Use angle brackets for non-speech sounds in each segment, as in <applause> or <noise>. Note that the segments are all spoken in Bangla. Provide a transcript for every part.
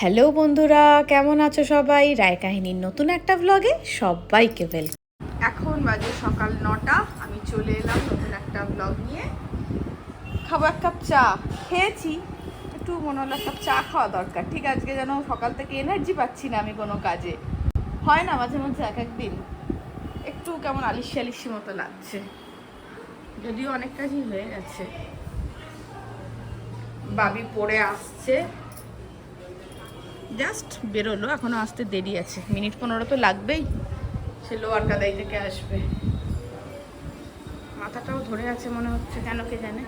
হ্যালো বন্ধুরা, কেমন আছো সবাই? রায় কাহিনীর নতুন একটা ব্লগে সবাইকে ওয়েল এখন বাজে সকাল নটা, আমি চলে এলাম নতুন একটা ব্লগ নিয়ে। খাব এক কাপ চা, খেয়েছি। একটু মনে হলো এক কাপ চা খাওয়া দরকার। ঠিক আজকে যেন সকাল থেকে এনার্জি পাচ্ছি না আমি কোনো কাজে। হয় না মাঝে মধ্যে এক একদিন। একটু কেমন আলিশি আলিশি মতো লাগছে। যদিও অনেক কাজই হয়ে গেছে। বাবি পড়ে আসছে। জাস্ট বেরোলো এখনও আসতে দেরি আছে। মিনিট পনেরো তো লাগবেই। সে লোয়ার কাদাই থেকে আসবে। মাথাটাও ধরে আছে মনে হচ্ছে কেন কে জানে।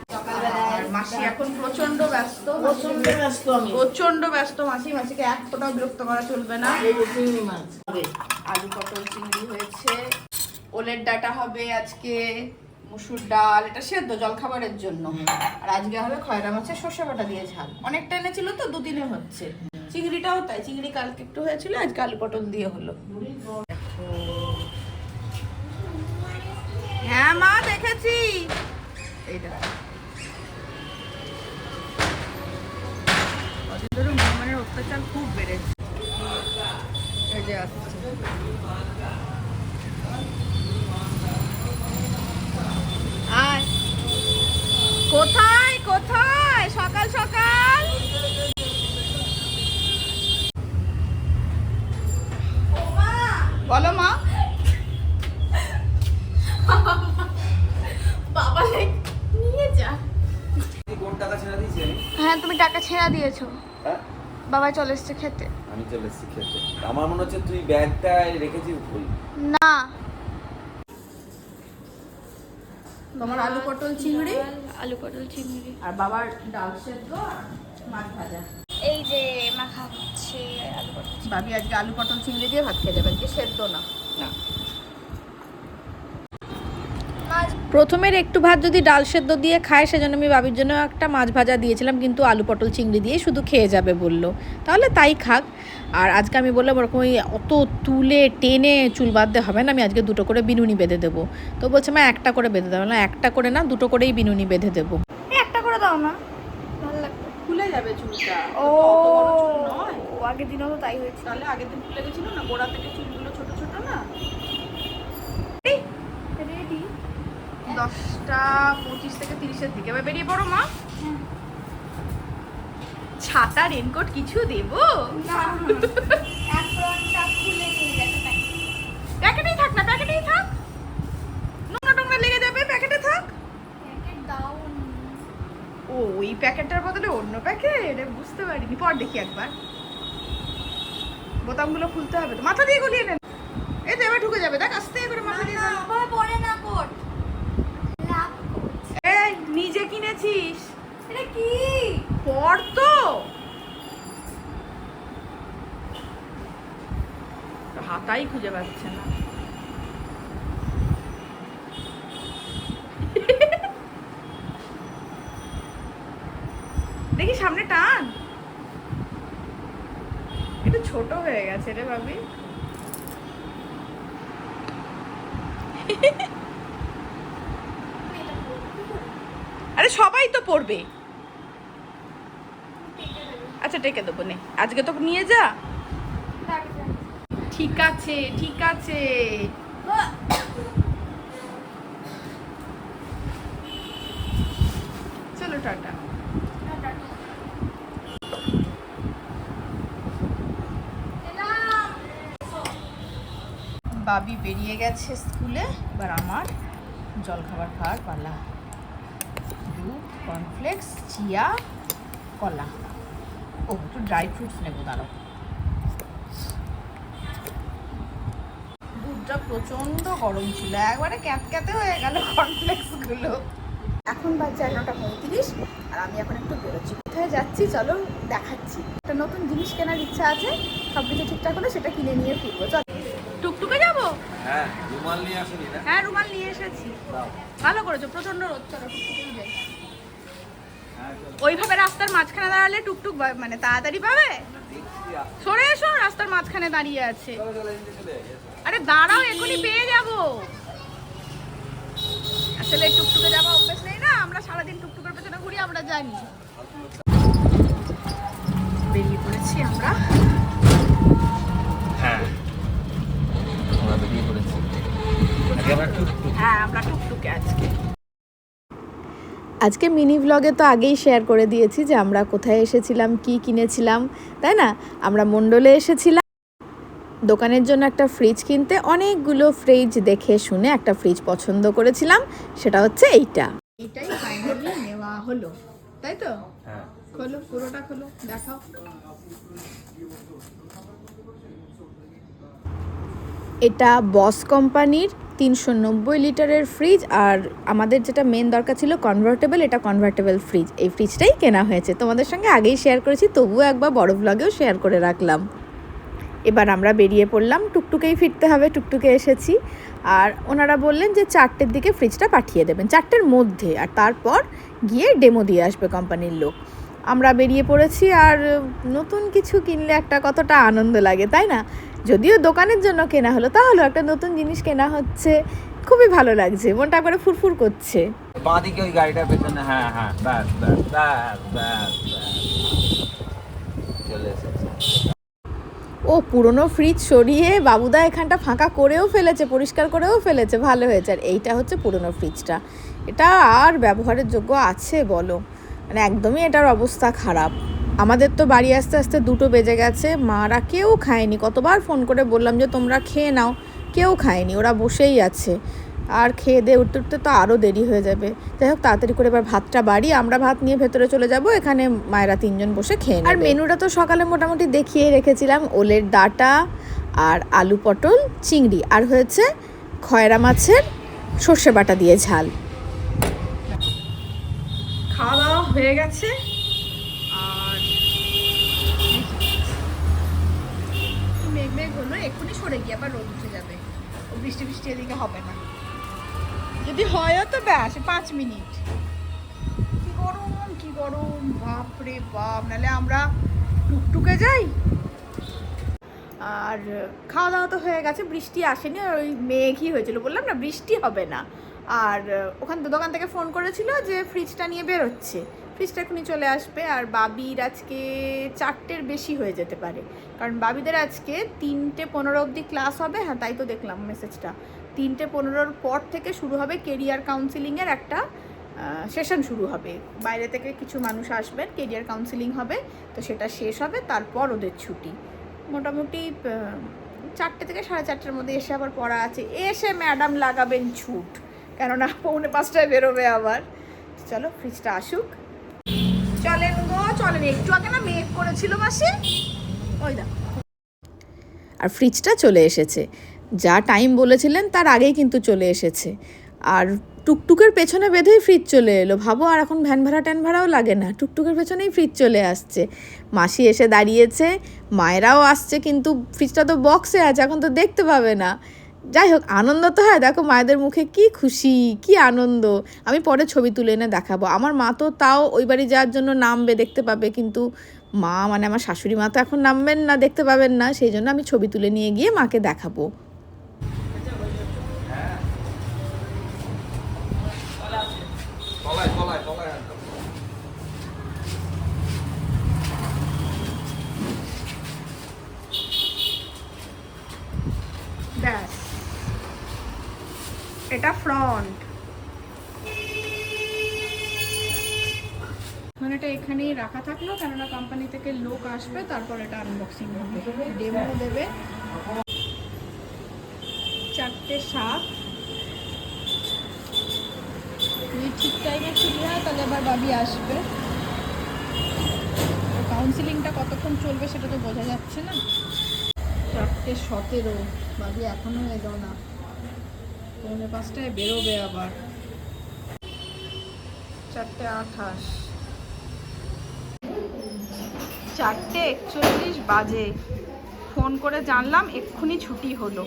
মাসি এখন প্রচণ্ড ব্যস্ত। প্রচণ্ড ব্যস্ত আমি। প্রচণ্ড ব্যস্ত মাসি। মাসিকে এক ফোটাও বিরক্ত করা চলবে না। আলু পটল চিংড়ি হয়েছে। ওলের ডাটা হবে আজকে মুসুর ডাল এটা সেদ্ধ জলখাবারের জন্য। আর আজকে হবে খয়রা মাছের সর্ষে বাটা দিয়ে ঝাল। অনেকটা এনেছিল তো দুদিনে হচ্ছে। চিংড়িটাও তাই, চিংড়ি কালকে একটু হয়েছিল আজকে আলু পটল দিয়ে হলো। হ্যাঁ মা, দেখেছি। এইটা অত্যাচার খুব বেড়েছে। এই যে আসছে আয় কোথায় কোথায় সকাল সকাল বলো মা বাবা নিয়ে যা কোন টাকা ছেড়ে দিয়েছি আমি? হ্যাঁ তুমি টাকা ছেড়া দিয়েছ। হ্যাঁ? বাবা চলে এসছে খেতে। আমি চলে এসেছি খেতে। আমার মনে হচ্ছে তুই ব্যাগটা রেখেছিস ভুল। না। তোমার আলু পটল চিংড়ি? আলু পটল চিংড়ি। আর বাবার ডাল সেদ্ধ আর মাছ ভাজা। এই যে মাখা হচ্ছে আলু পটল ভাবি আজকে আলু পটল চিংড়ি দিয়ে ভাত খেয়ে যাবে আজকে সেদ্ধ না। না মাছ প্রথমের একটু ভাত যদি ডাল সেদ্ধ দিয়ে খায় সেজন্য আমি বাবির জন্য একটা মাছ ভাজা দিয়েছিলাম কিন্তু আলু পটল চিংড়ি দিয়ে শুধু খেয়ে যাবে বলল। তাহলে তাই খাক। আর আজকে আমি বললাম ওরকম ওই অত তুলে টেনে চুল বাঁধতে হবে না আমি আজকে দুটো করে বিনুনি বেঁধে দেবো। তো বলছে মা একটা করে বেঁধে দেবো না একটা করে না দুটো করেই বিনুনি বেঁধে দেবো। একটা করে দাও না খুলে যাবে চুলটা। ও আগের দিনও তো তাই হয়েছে। তাহলে আগের দিন খুলে গেছিল না? গোড়া থেকে চুলগুলো ছোট ছোট না? দশটা পঁচিশ থেকে তিরিশের দিকে। এবার বেরিয়ে পড়ো মা। ছাতা রেনকোট কিছু দেবো? প্যাকেটেই থাক না প্যাকেটেই থাক। নোংরা টোংরা লেগে যাবে প্যাকেটে থাক। ও ওই প্যাকেটটার বদলে অন্য প্যাকেট? বুঝতে পারিনি। পর দেখি একবার। বোতামগুলো খুলতে হবে তো। মাথা দিয়ে গলিয়ে নেন এই তো এবার ঢুকে যাবে। দেখ আস্তে করে মাথা দিয়ে পরে না নিজে এটা কি? পর তো। হাতাই খুঁজে পাচ্ছে না। দেখি সামনে টান। একটু ছোট হয়ে গেছে রে ভাবি। আরে তো পড়বে। আচ্ছা ডেকে দেবো, নে। আজকে তো নিয়ে যা। ঠিক আছে ঠিক আছে। চলো, টাটা। বাবি বেরিয়ে গেছে স্কুলে, এবার আমার জলখাবার খাওয়ার পালা। কর্নফ্লেক্স চিয়া কলা। ও একটু ড্রাই ফ্রুটস নেব দাঁড়াও। দুধটা প্রচণ্ড গরম ছিল একবারে ক্যাঁতক্যাঁতে হয়ে গেল কর্নফ্লেক্সগুলো এখন বাজে এগারোটা পঁয়ত্রিশ আর আমি এখন একটু বেরোচ্ছি। কোথায় যাচ্ছি চলো দেখাচ্ছি। একটা নতুন জিনিস কেনার ইচ্ছা আছে সব কিছু ঠিকঠাক হলে সেটা কিনে নিয়ে ফিরবো। চল। টুকটুকে যাব? হ্যাঁ রুমাল নিয়ে আসেনি হ্যাঁ রুমাল নিয়ে এসেছি। ভালো করেছ প্রচণ্ড রোদ চলো টুকটুকেই যাই। ওইভাবে রাস্তার মাঝখানে দাঁড়ালে টুকটুক মানে তাড়াতাড়ি পাবে? সরে এসো রাস্তার মাঝখানে দাঁড়িয়ে আছে। আরে দাঁড়াও এখনই পেয়ে যাব। আসলে টুকটুকে যাওয়া অভ্যেস নেই না আমরা সারাদিন টুকটুকের পেছনে ঘুরি আমরা জানি। বেরিয়ে পড়েছি আমরা। হ্যাঁ। আমরা বেরিয়ে পড়েছি। হ্যাঁ আমরা টুকটুকে আজকে। আজকে মিনি ব্লগে তো আগেই শেয়ার করে দিয়েছি যে আমরা কোথায় এসেছিলাম কি কিনেছিলাম তাই না? আমরা মণ্ডলে এসেছিলাম। দোকানের জন্য একটা ফ্রিজ কিনতে অনেকগুলো ফ্রিজ দেখে শুনে একটা ফ্রিজ পছন্দ করেছিলাম সেটা হচ্ছে এইটা। এইটাই ফাইনালি নেওয়া হলো তাই তো? হ্যাঁ। খোলো পুরোটা খোলো দেখাও। এটা বস কোম্পানির তিনশো নব্বই লিটারের ফ্রিজ আর আমাদের যেটা মেন দরকার ছিল কনভার্টেবল এটা কনভার্টেবল ফ্রিজ এই ফ্রিজটাই কেনা হয়েছে। তোমাদের সঙ্গে আগেই শেয়ার করেছি, তবুও একবার বড় ব্লগেও শেয়ার করে রাখলাম। এবার আমরা বেরিয়ে পড়লাম, টুকটুকেই ফিরতে হবে, টুকটুকে এসেছি। আর ওনারা বললেন যে চারটের দিকে ফ্রিজটা পাঠিয়ে দেবেন, চারটের মধ্যে। আর তারপর গিয়ে ডেমো দিয়ে আসবে কোম্পানির লোক। আমরা বেরিয়ে পড়েছি আর নতুন কিছু কিনলে একটা কতটা আনন্দ লাগে, তাই না? যদিও দোকানের জন্য কেনা হলো তাহলেও একটা নতুন জিনিস কেনা হচ্ছে। খুবই ভালো লাগছে মনটা করে ফুরফুর করছে। বাঁ দিকে ওই গাড়িটার পেছনে হ্যাঁ হ্যাঁ ব্যাস ব্যাস ব্যাস ব্যাস ব্যাস। চলে এসেছে। ও পুরনো ফ্রিজ সরিয়ে বাবুদা এখানটা ফাঁকা করেও ফেলেছে পরিষ্কার করেও ফেলেছে ভালো হয়েছে। আর এইটা হচ্ছে পুরনো ফ্রিজটা এটা আর ব্যবহারের যোগ্য আছে বলো? মানে একদমই এটার অবস্থা খারাপ। আমাদের তো বাড়ি আসতে আসতে দুটো বেজে গেছে। মারা কেউ খায়নি। কতবার ফোন করে বললাম যে তোমরা খেয়ে নাও। কেউ খায়নি। ওরা বসেই আছে। আর খেয়ে দিয়ে উঠতে উঠতে তো আরও দেরি হয়ে যাবে। যাই হোক তাড়াতাড়ি করে এবার ভাতটা বাড়ি। আমরা ভাত নিয়ে ভেতরে চলে যাব। এখানে মায়েরা তিনজন বসে খেয়ে আর মেনুটা তো সকালে মোটামুটি দেখিয়ে রেখেছিলাম। ওলের ডাটা আর আলু পটল চিংড়ি আর হয়েছে খয়রা মাছের সর্ষে বাটা দিয়ে ঝাল। খাওয়া দাওয়া হয়ে গেছে। গিয়ে আবার রোদ উঠে যাবে। ও বৃষ্টি বৃষ্টি এদিকে হবে না। যদি হয়ও তো ব্যাস পাঁচ মিনিট। কি গরম কি গরম বাপ রে বাপ নাহলে আমরা টুকটুকে যাই। আর খাওয়া দাওয়া তো হয়ে গেছে বৃষ্টি আসেনি আর ওই মেঘই হয়েছিল বললাম না বৃষ্টি হবে না। আর ওখান দোকান থেকে ফোন করেছিল যে ফ্রিজটা নিয়ে বেরোচ্ছে। ফ্রিজটা এখনই চলে আসবে আর বাবির আজকে চারটের বেশি হয়ে যেতে পারে। কারণ বাবিদের আজকে তিনটে পনেরো অবধি ক্লাস হবে। হ্যাঁ তাই তো দেখলাম মেসেজটা তিনটে পনেরোর পর থেকে শুরু হবে কেরিয়ার কাউন্সিলিংয়ের একটা সেশন শুরু হবে। বাইরে থেকে কিছু মানুষ আসবেন কেরিয়ার কাউন্সিলিং হবে, তো সেটা শেষ হবে, তারপর ওদের ছুটি। মোটামুটি চারটে থেকে সাড়ে চারটের মধ্যে এসে আবার পড়া আছে। এসে ম্যাডাম লাগাবেন ছুট। কেননা পৌনে পাঁচটায় বেরোবে আবার। চলো ফ্রিজটা আসুক। একটু আগে না করেছিল মাসে। ওই দা আর ফ্রিজটা চলে এসেছে। যা টাইম বলেছিলেন, তার আগেই কিন্তু চলে এসেছে। আর টুকটুকের পেছনে বেঁধেই ফ্রিজ চলে এলো। ভাবো, আর এখন ভ্যান ভাড়া, ট্যান ভাড়াও লাগে না। টুকটুকের পেছনেই ফ্রিজ চলে আসছে। মাসি এসে দাঁড়িয়েছে। মায়েরাও আসছে, কিন্তু ফ্রিজটা তো বক্সে আছে, এখন তো দেখতে পাবে না। যাই হোক আনন্দ তো হয়। দেখো, মায়েদের মুখে কি খুশি, কি আনন্দ। আমি পরে ছবি তুলে এনে দেখাবো। আমার মা তো তাও ওই বাড়ি যাওয়ার জন্য নামবে, দেখতে পাবে। কিন্তু মা মানে আমার শাশুড়ি মা তো এখন নামবেন না, দেখতে পাবেন না। সেই জন্য আমি ছবি তুলে নিয়ে গিয়ে মাকে দেখাবো। এটা ফ্রন্ট মানে এটা এখানেই রাখা থাকল, কেননা কোম্পানি থেকে লোক আসবে, তারপর এটা আনবক্সিং হবে। ডেমো দেবে। চারটে সাত। যদি ঠিক টাইমে ছুটি হয়, তাহলে আবার বাবি আসবে। কাউন্সিলিংটা কতক্ষণ চলবে সেটা তো বোঝা যাচ্ছে না। চারটে সতেরো। বাবি এখনও এলো না। পৌনে পাঁচটায় বেরোবে আবার। চারটে আঠাশ। চারটে একচল্লিশ বাজে। ফোন করে জানলাম এক্ষুনি ছুটি হলো।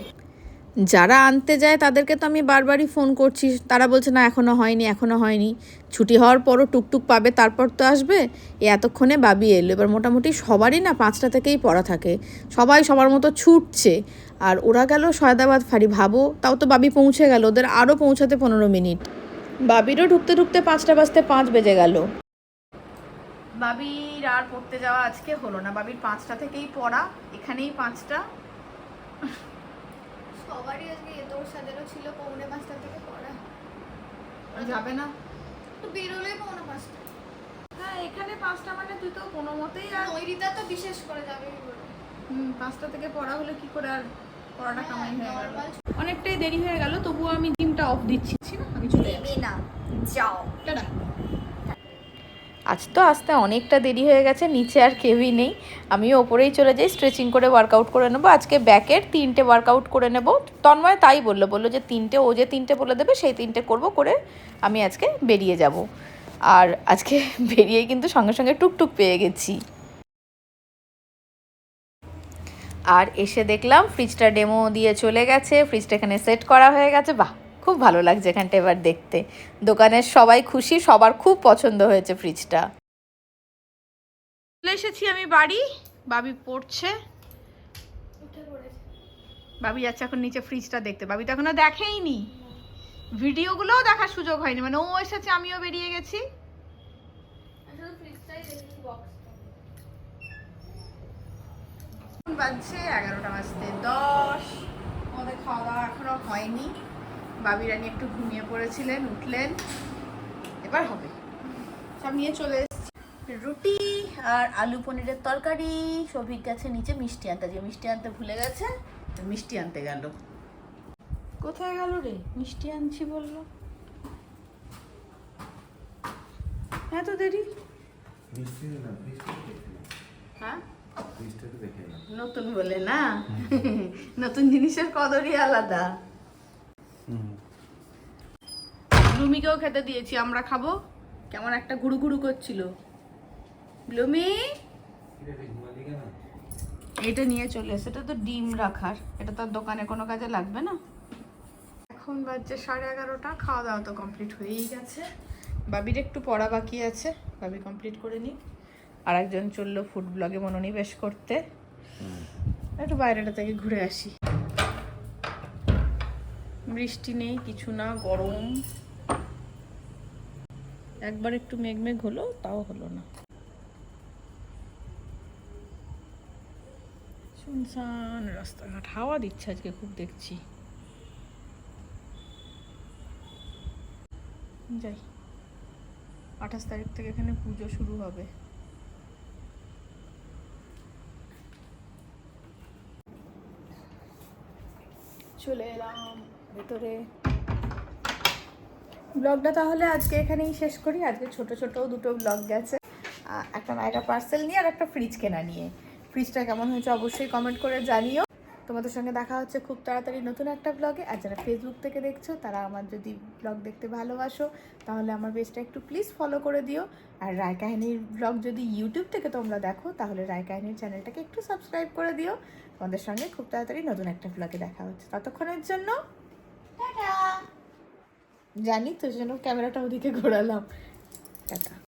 যারা আনতে যায় তাদেরকে তো আমি বারবারই ফোন করছি। তারা বলছে, না এখনও হয়নি এখনও হয়নি। ছুটি হওয়ার পরও টুকটুক পাবে, তারপর তো আসবে। এ এতক্ষণে বাবি এলো। এবার মোটামুটি সবারই না পাঁচটা থেকেই পড়া থাকে। সবাই সবার মতো ছুটছে। আর ওরা গেল সয়দাবাদ ফাঁড়ি। ভাবো, তাও তো বাবি পৌঁছে গেল। ওদের আরও পৌঁছাতে পনেরো মিনিট। বাবিরও ঢুকতে ঢুকতে পাঁচটা বাজতে পাঁচ বেজে গেল। বাবির বাবির আর পড়তে যাওয়া আজকে হলো না। বাবির পাঁচটা থেকেই পড়া। এখানেই পাঁচটা। সবারই আজকে এ তোর সাদেরও ছিল পৌনে পাঁচটা থেকে পড়া। যাবে না? তো বেরোলেই পৌনে পাঁচটা। হ্যাঁ এখানে পাঁচটা মানে তুই তো কোনো মতেই আর নৈরিতা তো বিশেষ করে যাবে হুম, পাঁচটা থেকে পড়া হলে কি করে আর পড়াটা কামাই হয়ে গেল? অনেকটাই দেরি হয়ে গেল তবুও আমি জিমটা অফ দিচ্ছি না? আমি চলে যাচ্ছি। না যাও। টাটা। আজ তো আসতে অনেকটা দেরি হয়ে গেছে, নিচে আর কেউই নেই। আমিও ওপরেই চলে যাই স্ট্রেচিং করে ওয়ার্কআউট করে নেব। আজকে ব্যাকের তিনটে ওয়ার্কআউট করে নেব। তন্ময় তাই বলল বলল যে তিনটে, ও যে তিনটে বলে দেবে, সেই তিনটে করব করে আমি আজকে বেরিয়ে যাব। আর আজকে <laughs> বেরিয়ে কিন্তু সঙ্গে সঙ্গে টুকটুক পেয়ে গেছি। আর এসে দেখলাম ফ্রিজটা ডেমো দিয়ে চলে গেছে ফ্রিজটা এখানে সেট করা হয়ে গেছে। বাহ! খুব ভালো লাগছে এখানটা এবার দেখতে। দোকানের সবাই খুশি, সবার খুব পছন্দ হয়েছে ফ্রিজটা চলে এসেছি আমি বাড়ি, বাবি পড়ছে। বাবি যাচ্ছে এখন নিচে ফ্রিজটা দেখতে। বাবি তো এখনও দেখেইনি। ভিডিওগুলোও দেখার সুযোগ হয়নি মানে ও এসেছে, আমিও বেরিয়ে গেছি। বাজছে এগারোটা বাজতে দশ। আমাদের খাওয়া দাওয়া এখনও হয়নি। বাবি রানী একটু ঘুমিয়ে পড়েছিলেন উঠলেন। এবার হবে। সব নিয়ে চলে এসেছি। রুটি আর আলু পনিরের তরকারি। সবিক গেছে নিচে মিষ্টি আনতে যে মিষ্টি আনতে ভুলে গেছে তো মিষ্টি আনতে গেল। কোথায় গেল রে? মিষ্টি আনছি বলল। এত দেরি। হ্যাঁ? তো দেখে না নতুন বলে না? নতুন জিনিসের কদরই আলাদা। লুমিকেও খেতে দিয়েছি, আমরা খাব। কেমন একটা গুড়ু গুড়ু করছিল। লুমি ঘুমালি কেন এটা নিয়ে চলে এসে এটা তো ডিম রাখার। এটা তো দোকানে কোনো কাজে লাগবে না। এখন বাজছে সাড়ে এগারোটা, খাওয়া দাওয়া তো কমপ্লিট হয়েই গেছে। বাবির একটু পড়া বাকি আছে, বাবি কমপ্লিট করে নিক। আর একজন চলল ফুড ব্লগে মনোনিবেশ করতে। একটু বাইরেটা থেকে ঘুরে আসি। বৃষ্টি নেই, কিছু না, গরম। একবার একটু মেঘ মেঘ হলো, তাও হলো না। শুনশান, রাস্তাঘাট, হাওয়া দিচ্ছে আজকে, খুব দেখছি। যাই, আঠাশ তারিখ থেকে এখানে পুজো শুরু হবে। চলে এলাম ভেতরে। ব্লগটা তাহলে আজকে এখানেই শেষ করি। আজকে ছোট ছোট দুটো ব্লগ গেছে। একটা নায়কা পার্সেল নিয়ে আর একটা ফ্রিজ কেনা নিয়ে। ফ্রিজটা কেমন হয়েছে অবশ্যই কমেন্ট করে জানিও। তোমাদের সঙ্গে দেখা হচ্ছে খুব তাড়াতাড়ি নতুন একটা ব্লগে আর যারা ফেসবুক থেকে দেখছ, তারা আমার যদি ব্লগ দেখতে ভালোবাসো, তাহলে আমার পেজটা একটু প্লিজ ফলো করে দিও। আর রায় কাহিনীর ব্লগ যদি ইউটিউব থেকে তোমরা দেখো, তাহলে রায় কাহিনীর চ্যানেলটাকে একটু সাবস্ক্রাইব করে দিও। তোমাদের সঙ্গে খুব তাড়াতাড়ি নতুন একটা ব্লগে দেখা হচ্ছে। ততক্ষণের জন্য, টাটা! জানি তো জন্য ক্যামেরাটা ওদিকে ঘোরালাম। টাটা।